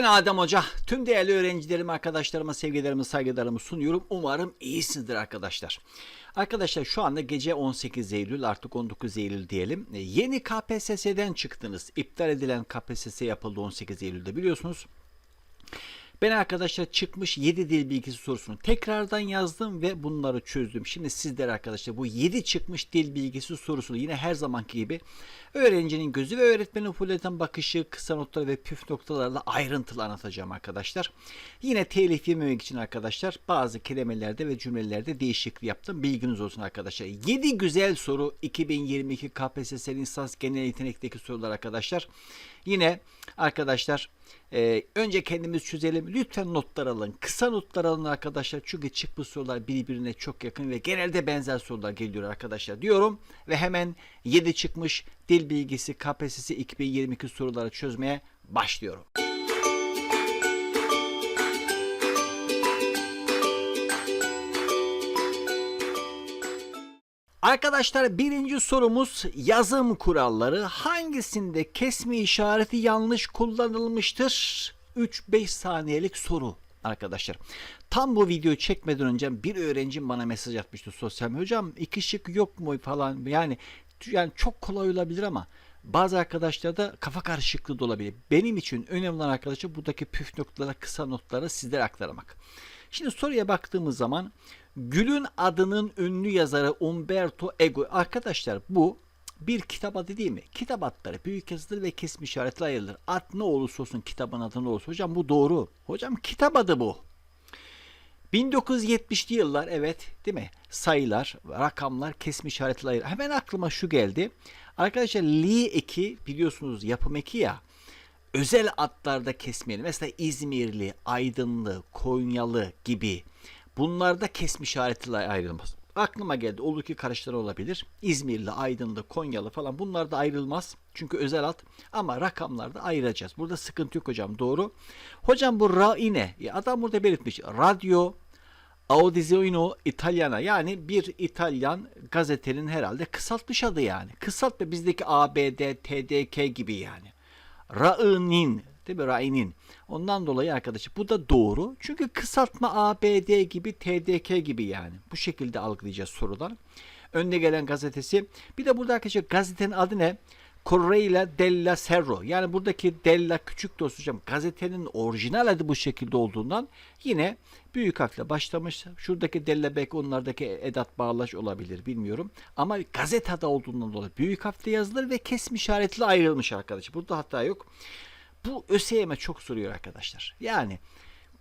Ben Adem Hoca. Tüm değerli öğrencilerime, arkadaşlarıma sevgilerimi, saygılarımı sunuyorum. Umarım iyisinizdir arkadaşlar. Arkadaşlar şu anda gece 18 Eylül artık 19 Eylül diyelim. E, Yeni KPSS'den çıktınız. İptal edilen KPSS yapıldı 18 Eylül'de biliyorsunuz. Ben arkadaşlar çıkmış 7 dil bilgisi sorusunu tekrardan yazdım ve bunları çözdüm. Şimdi sizlere arkadaşlar bu 7 çıkmış dil bilgisi sorusunu yine her zamanki gibi öğrencinin gözü ve öğretmenin fulleten bakışı, kısa notlar ve püf noktalarla ayrıntılı anlatacağım arkadaşlar. Yine telif yememek için arkadaşlar bazı kelimelerde ve cümlelerde değişiklik yaptım. Bilginiz olsun arkadaşlar. 7 güzel soru 2022 KPSS lisans genel yetenekteki sorular arkadaşlar. Yine arkadaşlar ee, önce kendimiz çözelim. Lütfen notlar alın. Kısa notlar alın arkadaşlar. Çünkü çıkmış sorular birbirine çok yakın ve genelde benzer sorular geliyor arkadaşlar diyorum. Ve hemen 7 çıkmış dil bilgisi KPSS 2022 soruları çözmeye başlıyorum. Arkadaşlar birinci sorumuz yazım kuralları. Hangisinde kesme işareti yanlış kullanılmıştır? 3-5 saniyelik soru arkadaşlar. Tam bu videoyu çekmeden önce bir öğrencim bana mesaj atmıştı sosyal medyada. Hocam iki şık yok mu falan yani yani çok kolay olabilir ama bazı arkadaşlarda kafa karışıklığı da olabilir. Benim için önemli olan arkadaşlar buradaki püf noktalara kısa notları sizlere aktarmak. Şimdi soruya baktığımız zaman Gül'ün adının ünlü yazarı Umberto Eco. Arkadaşlar bu bir kitap adı değil mi? Kitap adları büyük yazılır ve kesim işaretle ayrılır. Ad ne olursa olsun kitabın adı ne olursa. Hocam bu doğru. Hocam kitap adı bu. 1970'li yıllar evet değil mi? Sayılar, rakamlar kesim işaretle ayrılır. Hemen aklıma şu geldi. Arkadaşlar Li eki biliyorsunuz yapım eki ya özel adlarda kesmeyelim. Mesela İzmirli, Aydınlı, Konyalı gibi bunlarda kesme işaretiyle ayrılmaz. Aklıma geldi. Olur ki karıştırı olabilir. İzmirli, Aydınlı, Konyalı falan bunlar da ayrılmaz. Çünkü özel ad ama rakamlarda ayıracağız. Burada sıkıntı yok hocam. Doğru. Hocam bu raine. Adam burada belirtmiş. Radyo Audizione Italiana yani bir İtalyan gazetenin herhalde kısaltmış adı yani. Kısaltma bizdeki ABD, TDK gibi yani. Ra'nin değil mi? Ra'nin. Ondan dolayı arkadaşlar bu da doğru. Çünkü kısaltma ABD gibi TDK gibi yani. Bu şekilde algılayacağız sorular. Önde gelen gazetesi. Bir de burada arkadaşlar gazetenin adı ne? Correia della Serro. Yani buradaki della küçük dost hocam gazetenin orijinal adı bu şekilde olduğundan yine büyük harfle başlamış. Şuradaki della belki onlardaki edat bağlaç olabilir bilmiyorum. Ama gazete adı olduğundan dolayı büyük harfle yazılır ve kesim işaretli ayrılmış arkadaşlar. Burada hata yok. Bu ÖSYM çok soruyor arkadaşlar. Yani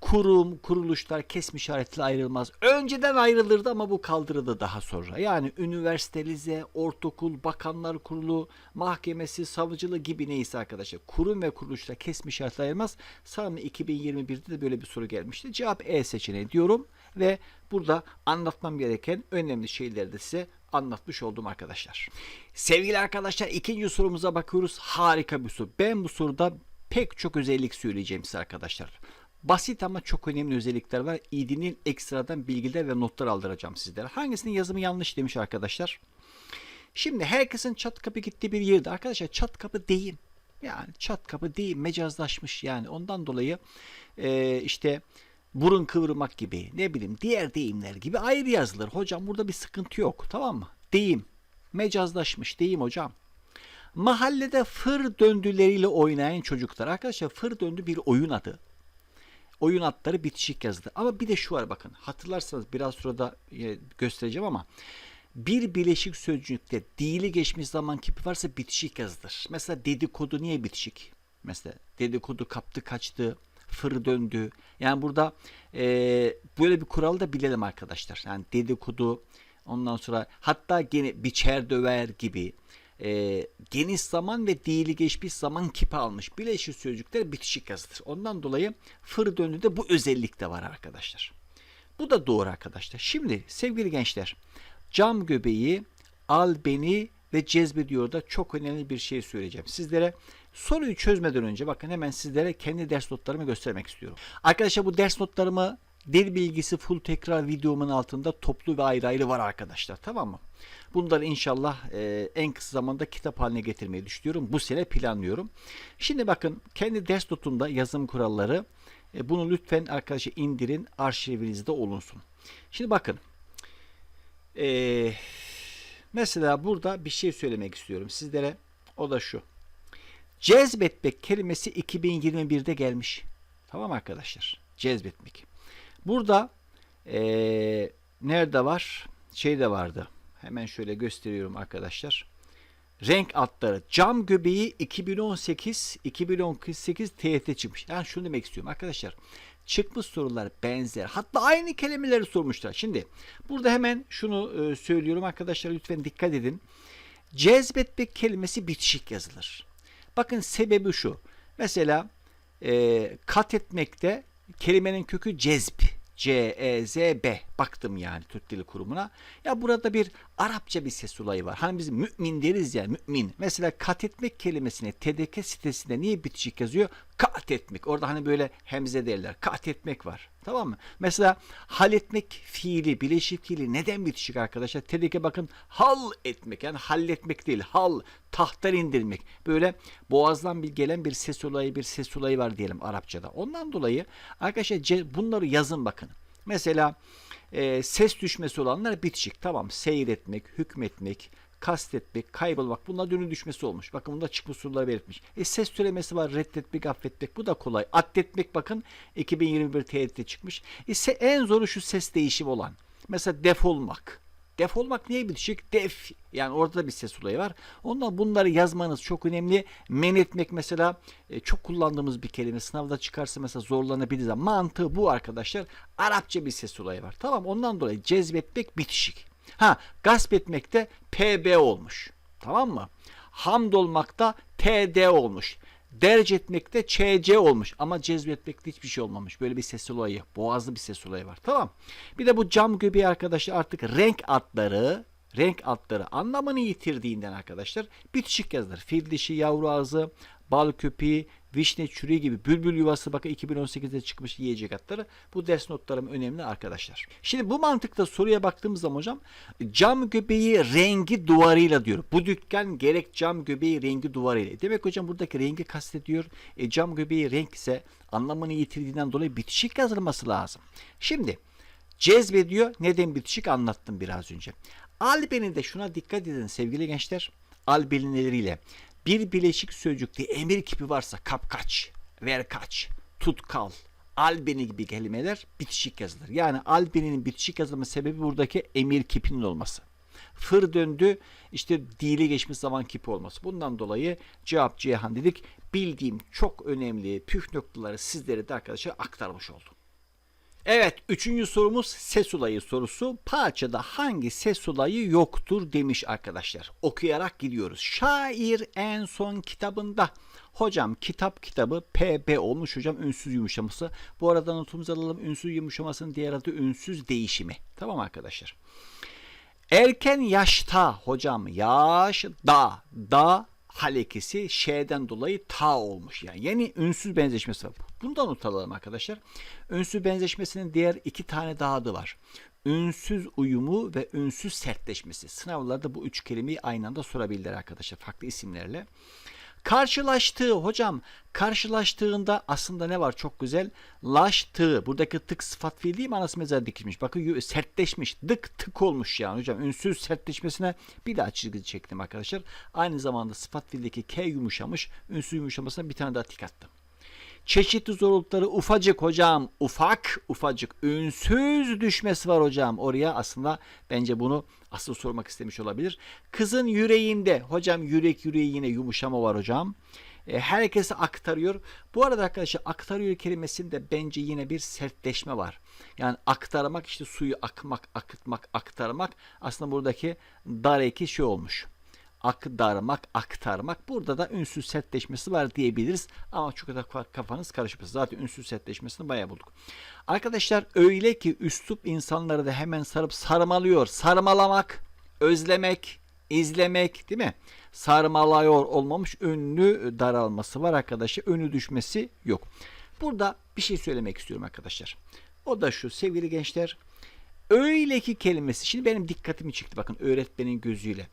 kurum, kuruluşlar kesim işaretli ayrılmaz. Önceden ayrılırdı ama bu kaldırıldı daha sonra. Yani üniversitelize, ortaokul, bakanlar kurulu, mahkemesi, savcılığı gibi neyse arkadaşlar. Kurum ve kuruluşlar kesim işaretli ayrılmaz. Sanırım 2021'de de böyle bir soru gelmişti. Cevap E seçeneği diyorum ve burada anlatmam gereken önemli şeyleri de size anlatmış oldum arkadaşlar. Sevgili arkadaşlar ikinci sorumuza bakıyoruz. Harika bir soru. Ben bu soruda pek çok özellik söyleyeceğim size arkadaşlar. Basit ama çok önemli özellikler var. İD'nin ekstradan bilgiler ve notlar aldıracağım sizlere. Hangisinin yazımı yanlış demiş arkadaşlar. Şimdi herkesin çat kapı gittiği bir yerde arkadaşlar çat kapı deyim. Yani çat kapı deyim mecazlaşmış yani ondan dolayı e, işte burun kıvırmak gibi ne bileyim diğer deyimler gibi ayrı yazılır. Hocam burada bir sıkıntı yok tamam mı? Deyim mecazlaşmış deyim hocam. Mahallede fır döndüleriyle oynayan çocuklar. Arkadaşlar fır döndü bir oyun adı oyun adları bitişik yazılı. Ama bir de şu var bakın. Hatırlarsanız biraz sonra da e, göstereceğim ama bir bileşik sözcükte dili geçmiş zaman kipi varsa bitişik yazılır. Mesela dedikodu niye bitişik? Mesela dedikodu kaptı kaçtı, fır döndü. Yani burada e, böyle bir kural da bilelim arkadaşlar. Yani dedikodu ondan sonra hatta gene biçer döver gibi e, geniş zaman ve değili geçmiş zaman kipi almış. Bileşik sözcükler bitişik yazılır. Ondan dolayı fır döndü de bu özellik de var arkadaşlar. Bu da doğru arkadaşlar. Şimdi sevgili gençler cam göbeği al beni ve cezbediyor da çok önemli bir şey söyleyeceğim. Sizlere soruyu çözmeden önce bakın hemen sizlere kendi ders notlarımı göstermek istiyorum. Arkadaşlar bu ders notlarımı Dil bilgisi full tekrar videomun altında toplu ve ayrı ayrı var arkadaşlar. Tamam mı? Bunları inşallah e, en kısa zamanda kitap haline getirmeyi düşünüyorum. Bu sene planlıyorum. Şimdi bakın kendi ders notumda yazım kuralları. E, bunu lütfen arkadaşlar indirin. Arşivinizde olunsun. Şimdi bakın. E, mesela burada bir şey söylemek istiyorum sizlere. O da şu. Cezbetmek kelimesi 2021'de gelmiş. Tamam arkadaşlar. Cezbetmek. Burada eee, nerede var? Şey de vardı. Hemen şöyle gösteriyorum arkadaşlar. Renk adları. Cam göbeği 2018 2018 TYT çıkmış. Yani şunu demek istiyorum arkadaşlar. Çıkmış sorular benzer. Hatta aynı kelimeleri sormuşlar. Şimdi burada hemen şunu e, söylüyorum arkadaşlar lütfen dikkat edin. Cezbetmek kelimesi bitişik yazılır. Bakın sebebi şu. Mesela e, kat etmekte kelimenin kökü cezb. C-E-Z-B. Baktım yani Türk Dili Kurumu'na. Ya burada bir Arapça bir ses olayı var. Hani biz mümin deriz ya mümin. Mesela kat etmek kelimesine TDK sitesinde niye bitişik yazıyor? Kat etmek. Orada hani böyle hemze derler. Kat etmek var. Tamam mı? Mesela halletmek fiili, bileşik fiili neden bitişik arkadaşlar? TDK bakın hal etmek yani halletmek değil. Hal, tahttan indirmek. Böyle boğazdan bir gelen bir ses olayı, bir ses olayı var diyelim Arapçada. Ondan dolayı arkadaşlar bunları yazın bakın. Mesela e, ses düşmesi olanlar bitişik. Tamam seyretmek, hükmetmek, kastetmek, kaybolmak bunlar dönü düşmesi olmuş. Bakın bunda çıkmış soruları belirtmiş. E, ses türemesi var reddetmek, affetmek bu da kolay. Addetmek bakın 2021 TYT'de çıkmış. E, en zoru şu ses değişimi olan. Mesela defolmak. Defolmak niye bitişik? Def. Yani orada da bir ses olayı var. Ondan bunları yazmanız çok önemli. Men etmek mesela e, çok kullandığımız bir kelime. Sınavda çıkarsa mesela zorlanabiliriz. Mantığı bu arkadaşlar. Arapça bir ses olayı var. Tamam ondan dolayı cezbetmek bitişik. Ha gasp etmekte PB olmuş. Tamam mı? Hamd olmakta TD olmuş. Derc etmekte ÇC olmuş ama cezbetmekte hiçbir şey olmamış. Böyle bir ses olayı, boğazlı bir ses olayı var. Tamam. Bir de bu cam göbeği arkadaşlar artık renk adları, renk adları anlamını yitirdiğinden arkadaşlar bitişik yazılır. Fil dişi, yavru ağzı, bal köpeği, vişne çürüğü gibi bülbül yuvası bakın 2018'de çıkmış yiyecek adları. Bu ders notlarım önemli arkadaşlar. Şimdi bu mantıkta soruya baktığımız zaman hocam cam göbeği rengi duvarıyla diyor. Bu dükkan gerek cam göbeği rengi duvarıyla. Demek hocam buradaki rengi kastediyor. E, cam göbeği renk ise anlamını yitirdiğinden dolayı bitişik yazılması lazım. Şimdi cezbediyor. Neden bitişik anlattım biraz önce. Albeni'de şuna dikkat edin sevgili gençler. Albelileriyle bir bileşik sözcükte emir kipi varsa kapkaç, ver kaç, tut kal, albeni gibi kelimeler bitişik yazılır. Yani albeninin bitişik yazılma sebebi buradaki emir kipinin olması. Fır döndü işte dili geçmiş zaman kipi olması. Bundan dolayı cevap Cihan dedik. Bildiğim çok önemli püf noktaları sizlere de arkadaşlar aktarmış oldum. Evet, üçüncü sorumuz ses olayı sorusu. Parçada hangi ses olayı yoktur demiş arkadaşlar. Okuyarak gidiyoruz. Şair en son kitabında. Hocam kitap kitabı PB olmuş hocam ünsüz yumuşaması. Bu arada notumuzu alalım. Ünsüz yumuşamasının diğer adı ünsüz değişimi. Tamam arkadaşlar. Erken yaşta hocam yaş da da halekesi şeyden dolayı ta olmuş. Yani yeni ünsüz benzeşmesi var. Bundan not alalım arkadaşlar. Ünsüz benzeşmesinin diğer iki tane daha adı var. Ünsüz uyumu ve ünsüz sertleşmesi. Sınavlarda bu üç kelimeyi aynı anda sorabilirler arkadaşlar farklı isimlerle. Karşılaştığı hocam karşılaştığında aslında ne var? Çok güzel. Laştığı buradaki tık sıfat fiil değil mi? Anası mezar dikilmiş. Bakın sertleşmiş. Dık tık olmuş yani hocam. Ünsüz sertleşmesine bir daha çizgi çektim arkadaşlar. Aynı zamanda sıfat fiildeki K yumuşamış. Ünsüz yumuşamasına bir tane daha tik attım çeşitli zorlukları ufacık hocam ufak ufacık ünsüz düşmesi var hocam oraya aslında bence bunu asıl sormak istemiş olabilir. Kızın yüreğinde hocam yürek yüreği yine yumuşama var hocam. E, herkese aktarıyor. Bu arada arkadaşlar aktarıyor kelimesinde bence yine bir sertleşme var. Yani aktarmak işte suyu akmak, akıtmak, aktarmak aslında buradaki dar eki şey olmuş aktarmak, aktarmak. Burada da ünsüz sertleşmesi var diyebiliriz. Ama çok da kafanız karışmasın. Zaten ünsüz sertleşmesini bayağı bulduk. Arkadaşlar öyle ki üslup insanları da hemen sarıp sarmalıyor. Sarmalamak, özlemek, izlemek değil mi? Sarmalıyor olmamış ünlü daralması var arkadaşlar. Önü düşmesi yok. Burada bir şey söylemek istiyorum arkadaşlar. O da şu sevgili gençler. Öyle ki kelimesi. Şimdi benim dikkatimi çıktı bakın öğretmenin gözüyle.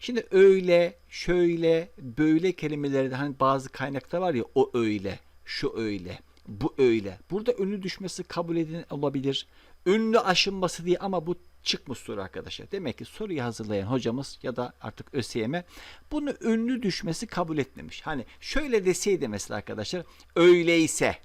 Şimdi öyle, şöyle, böyle kelimelerde hani bazı kaynakta var ya o öyle, şu öyle, bu öyle. Burada ünlü düşmesi kabul edilen olabilir. Ünlü aşınması diye ama bu çıkmış soru arkadaşlar. Demek ki soruyu hazırlayan hocamız ya da artık ÖSYM bunu ünlü düşmesi kabul etmemiş. Hani şöyle deseydi mesela arkadaşlar öyleyse,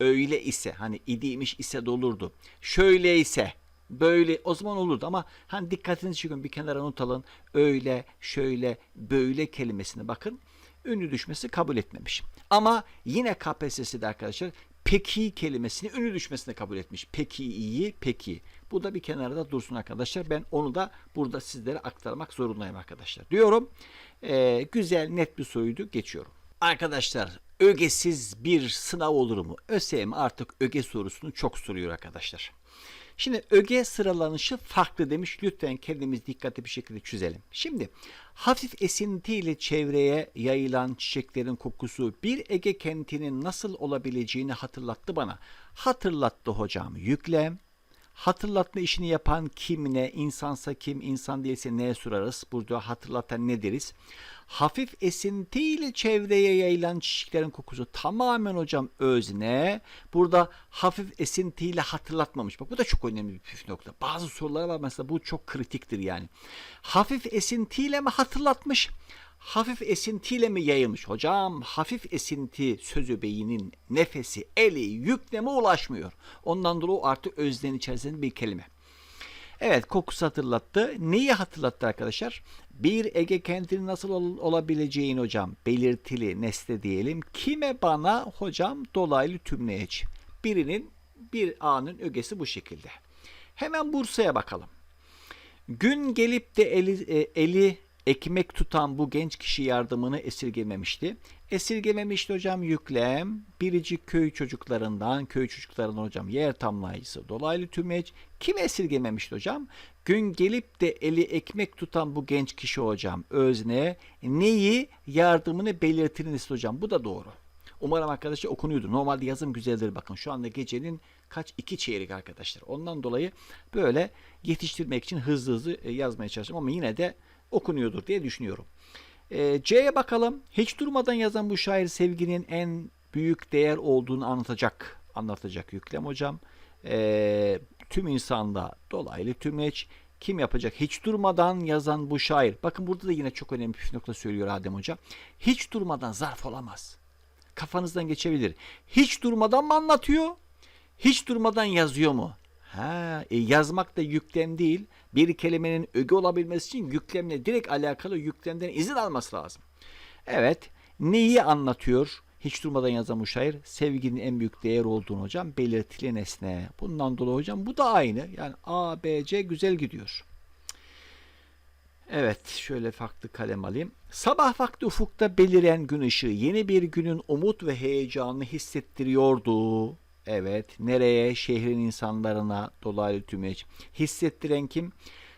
öyle ise hani idiymiş ise de olurdu. Şöyleyse, böyle o zaman olurdu ama hani dikkatinizi çekin bir kenara not alın. Öyle, şöyle, böyle kelimesine bakın. Ünlü düşmesi kabul etmemiş. Ama yine KPSS'de arkadaşlar peki kelimesini ünlü düşmesine kabul etmiş. Peki iyi, peki. Bu da bir kenarda dursun arkadaşlar. Ben onu da burada sizlere aktarmak zorundayım arkadaşlar. Diyorum. Ee, güzel, net bir soruydu. Geçiyorum. Arkadaşlar ögesiz bir sınav olur mu? ÖSYM artık öge sorusunu çok soruyor arkadaşlar. Şimdi öge sıralanışı farklı demiş. Lütfen kendimiz dikkatli bir şekilde çözelim. Şimdi hafif esintiyle çevreye yayılan çiçeklerin kokusu bir Ege kentinin nasıl olabileceğini hatırlattı bana. Hatırlattı hocam yüklem. Hatırlatma işini yapan kim ne, insansa kim, insan değilse neye sorarız? Burada hatırlatan ne deriz? Hafif esintiyle çevreye yayılan çiçeklerin kokusu tamamen hocam özne. Burada hafif esintiyle hatırlatmamış. Bak bu da çok önemli bir püf nokta. Bazı sorular var mesela bu çok kritiktir yani. Hafif esintiyle mi hatırlatmış? Hafif esintiyle mi yayılmış? Hocam hafif esinti sözü beyinin nefesi, eli, yükleme ulaşmıyor. Ondan dolayı o artık öznenin içerisinde bir kelime. Evet kokusu hatırlattı. Neyi hatırlattı arkadaşlar? Bir Ege kentinin nasıl ol- olabileceğini hocam belirtili nesne diyelim. Kime bana hocam dolaylı tümleyici. Birinin bir anın ögesi bu şekilde. Hemen Bursa'ya bakalım. Gün gelip de eli, e, eli ekmek tutan bu genç kişi yardımını esirgememişti. Esirgememişti hocam yüklem. Biricik köy çocuklarından, köy çocuklarından hocam yer tamlayıcısı, dolaylı tümeç. Kim esirgememişti hocam? Gün gelip de eli ekmek tutan bu genç kişi hocam özne neyi yardımını belirtiniz hocam. Bu da doğru. Umarım arkadaşlar okunuyordu. Normalde yazım güzeldir bakın. Şu anda gecenin kaç? iki çeyrek arkadaşlar. Ondan dolayı böyle yetiştirmek için hızlı hızlı e, yazmaya çalıştım ama yine de okunuyordur diye düşünüyorum. E, C'ye bakalım. Hiç durmadan yazan bu şair sevginin en büyük değer olduğunu anlatacak. Anlatacak yüklem hocam. E, tüm insanda dolaylı tümleç kim yapacak? Hiç durmadan yazan bu şair. Bakın burada da yine çok önemli bir nokta söylüyor Adem Hoca. Hiç durmadan zarf olamaz kafanızdan geçebilir. Hiç durmadan mı anlatıyor? Hiç durmadan yazıyor mu? Ha, e, yazmak da yüklem değil. Bir kelimenin öge olabilmesi için yüklemle direkt alakalı yüklemden izin alması lazım. Evet, neyi anlatıyor? Hiç durmadan yazan bu şair sevginin en büyük değer olduğunu hocam belirtili nesne. Bundan dolayı hocam bu da aynı. Yani A, B, C güzel gidiyor. Evet, şöyle farklı kalem alayım. Sabah vakti ufukta beliren gün ışığı yeni bir günün umut ve heyecanını hissettiriyordu. Evet, nereye? Şehrin insanlarına dolaylı tümeç. Hissettiren kim?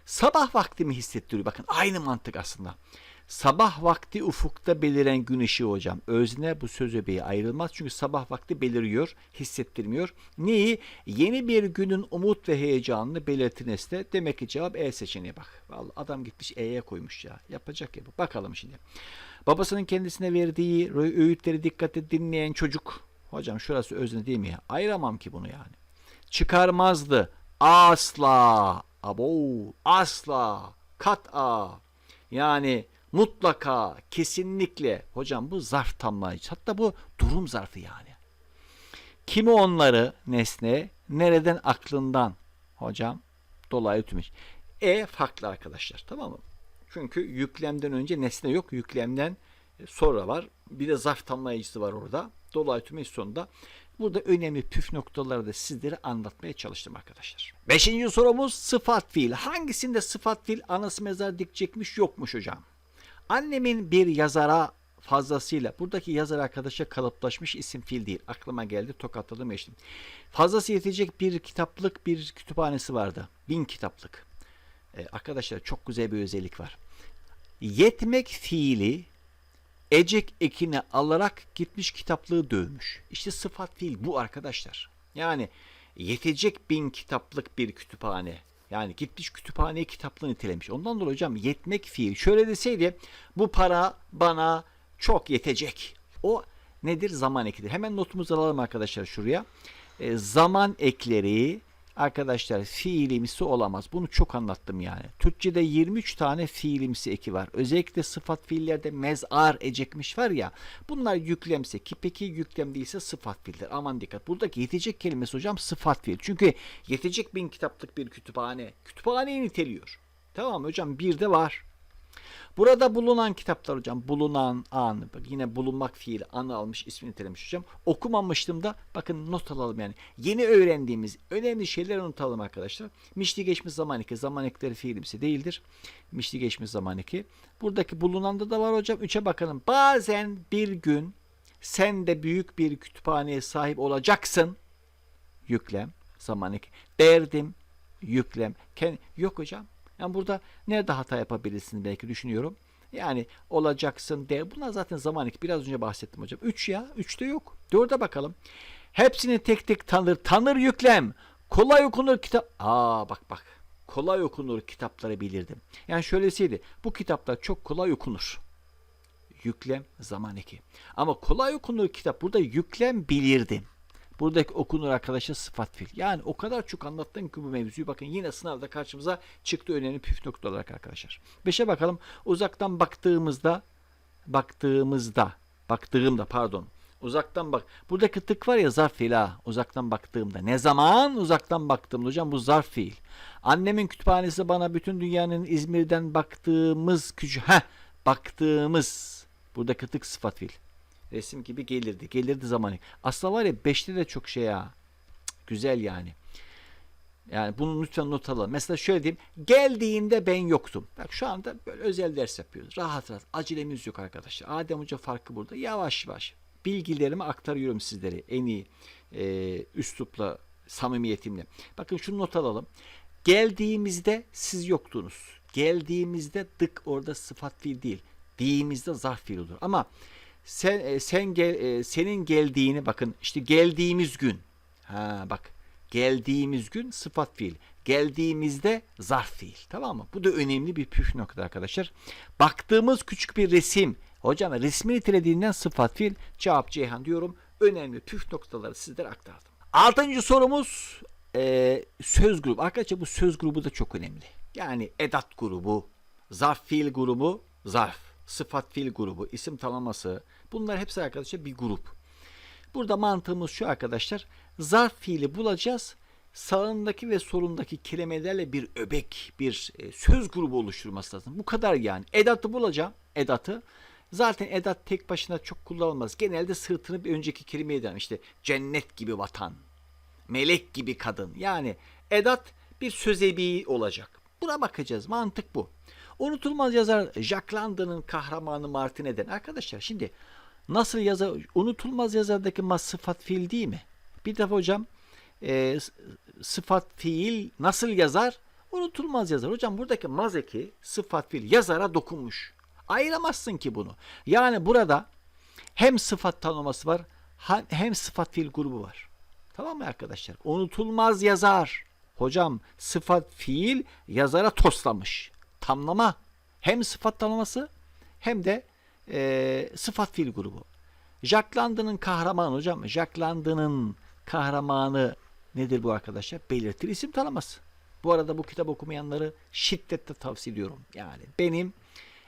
Sabah vakti mi hissettiriyor? Bakın aynı mantık aslında. Sabah vakti ufukta beliren gün ışığı hocam. Özne bu söz öbeği ayrılmaz. Çünkü sabah vakti beliriyor, hissettirmiyor. Neyi? Yeni bir günün umut ve heyecanını belirtin nesne. Demek ki cevap E seçeneği bak. Vallahi adam gitmiş E'ye koymuş ya. Yapacak ya bu. Bakalım şimdi. Babasının kendisine verdiği öğütleri dikkatle dinleyen çocuk. Hocam şurası özne değil mi ya? Ayıramam ki bunu yani. Çıkarmazdı. Asla. Abo. Asla. Kat'a. Yani mutlaka, kesinlikle. Hocam bu zarf tamlayıcı. Hatta bu durum zarfı yani. Kimi onları nesne, nereden aklından hocam dolaylı tümüş. E farklı arkadaşlar tamam mı? Çünkü yüklemden önce nesne yok. Yüklemden sonra var. Bir de zarf tamlayıcısı var orada. Dolaylı tümüş sonunda. Burada önemli püf noktaları da sizlere anlatmaya çalıştım arkadaşlar. Beşinci sorumuz sıfat fiil. Hangisinde sıfat fiil anası mezar dikecekmiş yokmuş hocam? Annemin bir yazara fazlasıyla buradaki yazar arkadaşa kalıplaşmış isim fiil değil. Aklıma geldi tokatladım eşlim. Fazlası yetecek bir kitaplık bir kütüphanesi vardı. Bin kitaplık. Ee, arkadaşlar çok güzel bir özellik var. Yetmek fiili ecek ekine alarak gitmiş kitaplığı dövmüş. İşte sıfat fiil bu arkadaşlar. Yani yetecek bin kitaplık bir kütüphane. Yani gitmiş kütüphaneye kitapla nitelemiş. Ondan dolayı hocam yetmek fiil. Şöyle deseydi bu para bana çok yetecek. O nedir? Zaman ekidir. Hemen notumuzu alalım arkadaşlar şuraya. E, zaman ekleri arkadaşlar fiilimsi olamaz. Bunu çok anlattım yani. Türkçe'de 23 tane fiilimsi eki var. Özellikle sıfat fiillerde mezar ecekmiş var ya. Bunlar yüklemse ki peki yüklem değilse sıfat fiildir. Aman dikkat. Buradaki yetecek kelimesi hocam sıfat fiil. Çünkü yetecek bin kitaplık bir kütüphane. Kütüphaneyi niteliyor. Tamam hocam? Bir de var. Burada bulunan kitaplar hocam. Bulunan an. Yine bulunmak fiili anı almış ismini nitelemiş hocam. Okumamıştım da bakın not alalım yani. Yeni öğrendiğimiz önemli şeyleri unutalım arkadaşlar. Mişli geçmiş zaman eki. Zaman ekleri fiilimsi değildir. Mişli geçmiş zaman eki. Buradaki bulunanda da var hocam. Üçe bakalım. Bazen bir gün sen de büyük bir kütüphaneye sahip olacaksın. Yüklem. Zaman eki. Derdim. Yüklem. Ken- Yok hocam. Yani burada nerede hata yapabilirsin belki düşünüyorum. Yani olacaksın de. Bunlar zaten zaman eki. Biraz önce bahsettim hocam. 3 ya. 3'te yok. 4'e bakalım. Hepsini tek tek tanır. Tanır yüklem. Kolay okunur kitap. Aa bak bak. Kolay okunur kitapları bilirdim. Yani şöylesiydi. Bu kitaplar çok kolay okunur. Yüklem zaman eki. Ama kolay okunur kitap. Burada yüklem bilirdim. Buradaki okunur arkadaşlar sıfat fiil. Yani o kadar çok anlattım ki bu mevzuyu. Bakın yine sınavda karşımıza çıktı önemli püf nokta olarak arkadaşlar. Beşe bakalım. Uzaktan baktığımızda baktığımızda baktığımda pardon. Uzaktan bak. Buradaki tık var ya zarf fiil ha. Uzaktan baktığımda. Ne zaman uzaktan baktığımda hocam bu zarf fiil. Annemin kütüphanesi bana bütün dünyanın İzmir'den baktığımız küçük. Heh baktığımız. Buradaki tık sıfat fiil. Resim gibi gelirdi. Gelirdi zamanı. Aslında var ya 5'te de çok şey ya. Güzel yani. Yani bunu lütfen not alalım. Mesela şöyle diyeyim. Geldiğinde ben yoktum. Bak şu anda böyle özel ders yapıyoruz. Rahat rahat. Acelemiz yok arkadaşlar. Adem Hoca farkı burada. Yavaş yavaş. Bilgilerimi aktarıyorum sizlere. En iyi e, üslupla, samimiyetimle. Bakın şunu not alalım. Geldiğimizde siz yoktunuz. Geldiğimizde dık orada sıfat fiil değil. Diğimizde zarf fiil olur. Ama sen e, sen gel e, senin geldiğini bakın işte geldiğimiz gün. Ha bak geldiğimiz gün sıfat fiil. Geldiğimizde zarf fiil. Tamam mı? Bu da önemli bir püf nokta arkadaşlar. Baktığımız küçük bir resim. Hocam resmi nitelediğinden sıfat fiil. Cevap Ceyhan diyorum. Önemli püf noktaları sizlere aktardım. Altıncı sorumuz e, söz grubu. Arkadaşlar bu söz grubu da çok önemli. Yani edat grubu, zarf fiil grubu, zarf, sıfat fiil grubu, isim tanımlaması. Bunlar hepsi arkadaşlar bir grup. Burada mantığımız şu arkadaşlar. Zarf fiili bulacağız. Sağındaki ve solundaki kelimelerle bir öbek, bir e, söz grubu oluşturması lazım. Bu kadar yani. Edatı bulacağım. Edatı. Zaten edat tek başına çok kullanılmaz. Genelde sırtını bir önceki kelimeye derim. İşte cennet gibi vatan, melek gibi kadın. Yani edat bir sözebi olacak. Buna bakacağız. Mantık bu. Unutulmaz yazar Jack London'ın kahramanı Martin Eden. Arkadaşlar şimdi nasıl yazar? Unutulmaz yazardaki mas sıfat fiil değil mi? Bir defa hocam e, sıfat fiil nasıl yazar? Unutulmaz yazar. Hocam buradaki maz eki sıfat fiil yazara dokunmuş. Ayıramazsın ki bunu. Yani burada hem sıfat tanımlaması var hem sıfat fiil grubu var. Tamam mı arkadaşlar? Unutulmaz yazar. Hocam sıfat fiil yazara toslamış. Tamlama hem sıfat tanımlaması hem de e, sıfat fiil grubu. Jack London'ın kahramanı hocam. Jack London'ın kahramanı nedir bu arkadaşlar? Belirtir isim tanıması. Bu arada bu kitap okumayanları şiddetle tavsiye ediyorum. Yani benim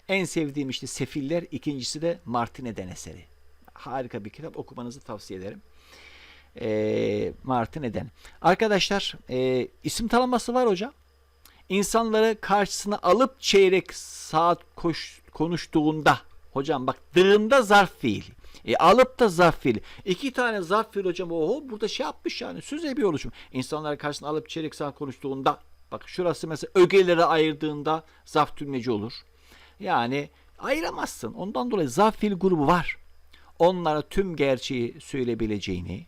en sevdiğim işte Sefiller, ikincisi de Martin Eden eseri. Harika bir kitap okumanızı tavsiye ederim. Ee, Martin Eden. Arkadaşlar e, isim tanıması var hocam. İnsanları karşısına alıp çeyrek saat koş, konuştuğunda hocam bak dığında zarf fiil. E, alıp da zarf fiil. İki tane zarf fiil hocam oho burada şey yapmış yani söze bir oluşum. İnsanları karşısına alıp çeyrek saat konuştuğunda bak şurası mesela ögeleri ayırdığında zarf tümleci olur. Yani ayıramazsın. Ondan dolayı zarf fiil grubu var. Onlara tüm gerçeği söyleyebileceğini,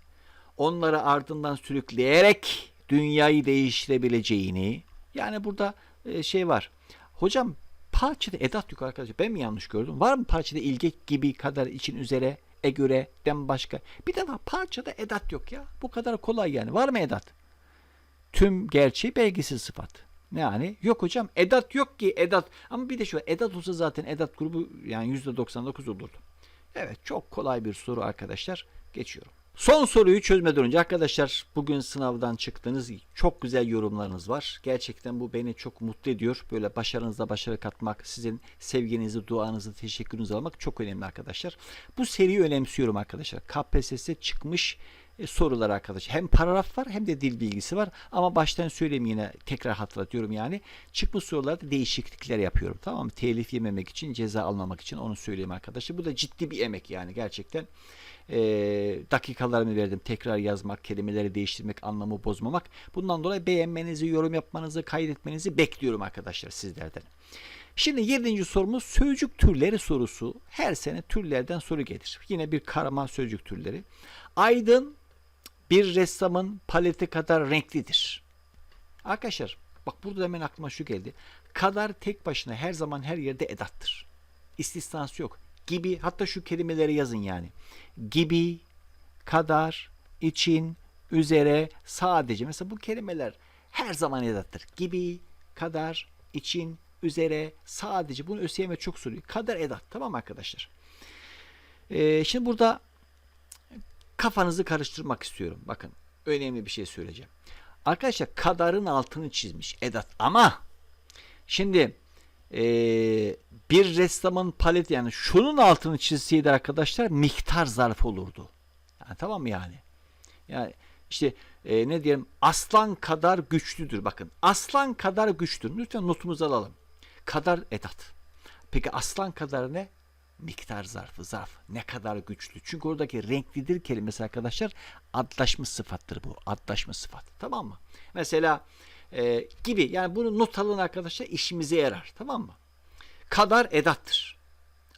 onları ardından sürükleyerek dünyayı değiştirebileceğini yani burada e, şey var. Hocam parçada edat yok arkadaşlar. Ben mi yanlış gördüm? Var mı parçada ilge gibi kadar için üzere e göre dem başka? Bir de var parçada edat yok ya. Bu kadar kolay yani. Var mı edat? tüm gerçeği belgisiz sıfat. Yani yok hocam edat yok ki edat. Ama bir de şu edat olsa zaten edat grubu yani %99 olurdu. Evet çok kolay bir soru arkadaşlar. Geçiyorum. Son soruyu çözmeden önce arkadaşlar bugün sınavdan çıktınız. Çok güzel yorumlarınız var. Gerçekten bu beni çok mutlu ediyor. Böyle başarınızda başarı katmak, sizin sevginizi, duanızı, teşekkürünüzü almak çok önemli arkadaşlar. Bu seriyi önemsiyorum arkadaşlar. KPSS çıkmış e, sorular arkadaşlar. Hem paragraf var hem de dil bilgisi var. Ama baştan söyleyeyim yine tekrar hatırlatıyorum yani. Çıkmış sorularda değişiklikler yapıyorum. Tamam mı? Telif yememek için, ceza almamak için onu söyleyeyim arkadaşlar. Bu da ciddi bir emek yani gerçekten. E, dakikalarımı verdim. Tekrar yazmak, kelimeleri değiştirmek, anlamı bozmamak. Bundan dolayı beğenmenizi, yorum yapmanızı, kaydetmenizi bekliyorum arkadaşlar sizlerden. Şimdi yedinci sorumuz sözcük türleri sorusu. Her sene türlerden soru gelir. Yine bir karama sözcük türleri. Aydın bir ressamın paleti kadar renklidir. Arkadaşlar bak burada hemen aklıma şu geldi. Kadar tek başına her zaman her yerde edattır. İstisnası yok. Gibi hatta şu kelimeleri yazın yani. Gibi, kadar, için, üzere, sadece. Mesela bu kelimeler her zaman edattır. Gibi, kadar, için, üzere, sadece. Bunu ÖSYM çok soruyor. Kadar edat. Tamam arkadaşlar? Ee, şimdi burada kafanızı karıştırmak istiyorum. Bakın önemli bir şey söyleyeceğim. Arkadaşlar kadarın altını çizmiş Edat ama şimdi eee, bir ressamın paleti yani şunun altını çizseydi arkadaşlar miktar zarf olurdu. Yani tamam mı yani? Yani işte eee, ne diyelim aslan kadar güçlüdür. Bakın aslan kadar güçlüdür. Lütfen notumuzu alalım. Kadar edat. Peki aslan kadar ne? miktar zarfı zarf ne kadar güçlü. Çünkü oradaki renklidir kelimesi arkadaşlar adlaşmış sıfattır bu. Adlaşmış sıfat. Tamam mı? Mesela e, gibi yani bunu not alın arkadaşlar işimize yarar. Tamam mı? Kadar edattır.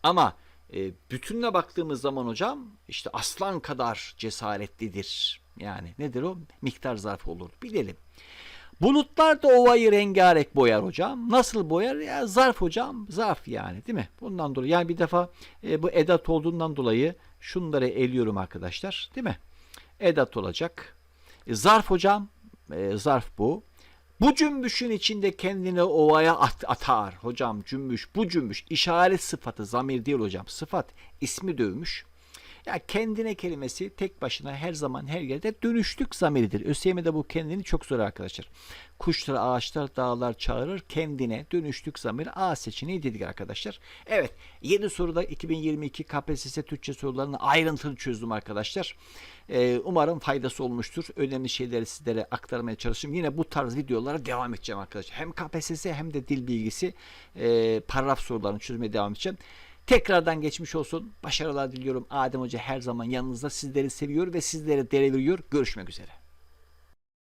Ama e, bütününe baktığımız zaman hocam işte aslan kadar cesaretlidir. Yani nedir o? Miktar zarfı olur. Bilelim. Bulutlar da ovayı rengarenk boyar hocam. Nasıl boyar? Ya zarf hocam. Zarf yani değil mi? Bundan dolayı yani bir defa e, bu edat olduğundan dolayı şunları eliyorum arkadaşlar. Değil mi? Edat olacak. E, zarf hocam. E, zarf bu. Bu cümbüşün içinde kendini ovaya at- atar. Hocam cümbüş. Bu cümbüş. işaret sıfatı. Zamir değil hocam. Sıfat. ismi dövmüş. Ya kendine kelimesi tek başına her zaman her yerde dönüşlük zamiridir. ÖSYM'de bu kendini çok zor arkadaşlar. Kuşlar, ağaçlar, dağlar çağırır. Kendine dönüşlük zamir A seçeneği dedik arkadaşlar. Evet 7 soruda 2022 KPSS Türkçe sorularını ayrıntılı çözdüm arkadaşlar. Ee, umarım faydası olmuştur. Önemli şeyleri sizlere aktarmaya çalıştım. Yine bu tarz videolara devam edeceğim arkadaşlar. Hem KPSS hem de dil bilgisi e, paragraf sorularını çözmeye devam edeceğim. Tekrardan geçmiş olsun. Başarılar diliyorum. Adem Hoca her zaman yanınızda sizleri seviyor ve sizlere değer veriyor. Görüşmek üzere.